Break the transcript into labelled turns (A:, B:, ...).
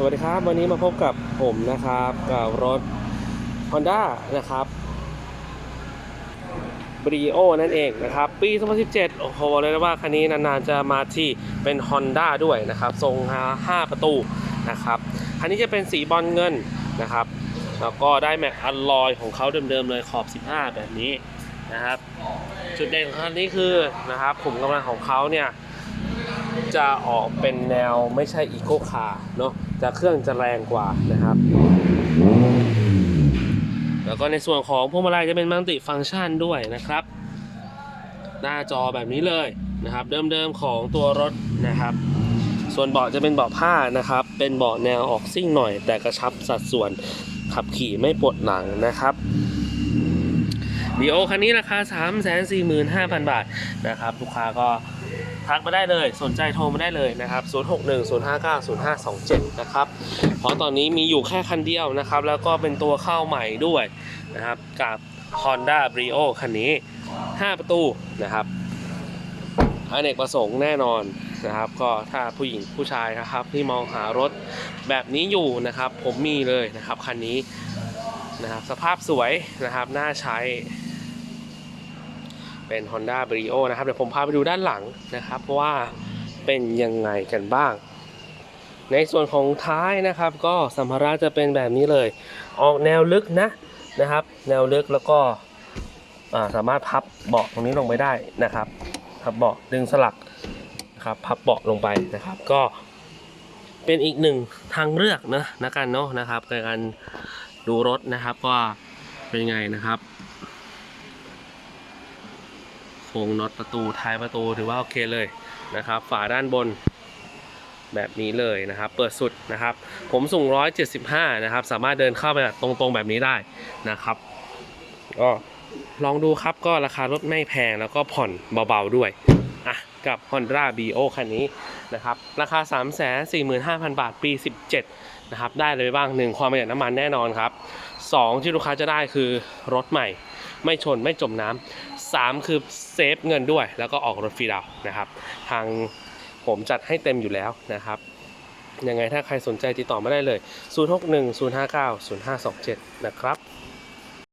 A: สวัสดีครับ วันนี้มาพบกับผมนะครับกับรถ Honda นะครับ b r i o นั่นเองนะครับ ปี 2017 โอ้โหเลยนะว่าคันนี้นานๆจะมาที่เป็น Honda ด้วยนะครับ ทรง 5 ประตูนะครับคันนี้จะเป็นสีบอลเงินนะครับ แล้วก็ได้แม็กอัลลอยของเขาเดิมๆเลยขอบ 15 แบบนี้นะครับ จุดเด่นของคันนี้คือนะครับขุมกำลังของเขาเนี่ย จะออกเป็นแนวไม่ใช่อีโคคาร์เนาะจะเครื่องจะแรงกว่านะครับ แล้วก็ในส่วนของพวงมาลัยจะเป็นมัลติฟังก์ชันด้วยนะครับ หน้าจอแบบนี้เลยนะครับ เดิมๆของตัวรถนะครับ ส่วนเบาะจะเป็นเบาะผ้านะครับ เป็นเบาะแนวออกซิ่งหน่อย แต่กระชับสัดส่วนขับขี่ไม่ปวดหลังนะครับดีโอคันนี้ราคา 345,000 บาทนะครับ ลูกค้าก็ ทักมาได้เลย สนใจโทรมาได้เลยนะครับ 0610590527 นะครับ เพราะตอนนี้มีอยู่แค่คันเดียวนะครับ แล้วก็เป็นตัวเข้าใหม่ด้วยนะครับ กับ Honda Brio คันนี้ 5 ประตูนะครับอเนกประสงค์แน่นอนนะครับ ก็ถ้าผู้หญิงผู้ชายนะครับ ที่มองหารถแบบนี้อยู่นะครับ ผมมีเลยนะครับคันนี้นะครับ สภาพสวยนะครับน่าใช้ เป็น Honda Brio นะครับ เดี๋ยวผมพาไปดูด้านหลังนะครับว่าเป็นยังไงกันบ้าง ในส่วนของท้ายนะครับ ก็สัมภาระจะเป็นแบบนี้เลย ออกแนวลึกนะนะครับ แนวลึกแล้วก็สามารถพับเบาะตรงนี้ลงไปได้นะครับพับเบาะดึงสลักนะครับพับเบาะลงไปนะครับ ก็เป็นอีกหนึ่งทางเลือกนะนะกันเนาะนะครับในการดูรถนะครับว่าเป็นไงนะครับ โค รงน็อตประตูท้ายประตูถือว่าโอเคเลยนะครับ ฝาด้านบนแบบนี้เลยนะครับ เปิดสุดนะครับ ผมสูง 175 นะครับ สามารถเดินเข้าไปแบบตรงๆแบบนี้ได้นะครับก็ลองดูครับก็ราคารถไม่แพงแล้วก็ผ่อนเบาๆด้วยอะกับ Honda Brio คันนี้นะครับ ราคา 345,000 บาทปี 17 นะครับ ได้เลยบ้าง 1 ความประหยัดน้ำมันแน่นอนครับ 2 ที่ลูกค้าจะได้คือรถใหม่ ไม่ชนไม่จมน้ำ 3 คือเซฟเงินด้วย แล้วก็ออกรถฟรีดาวน์นะครับ ทางผมจัดให้เต็มอยู่แล้วนะครับยังไงถ้าใครสนใจติดต่อมาได้เลย 061 059 0527 นะครับ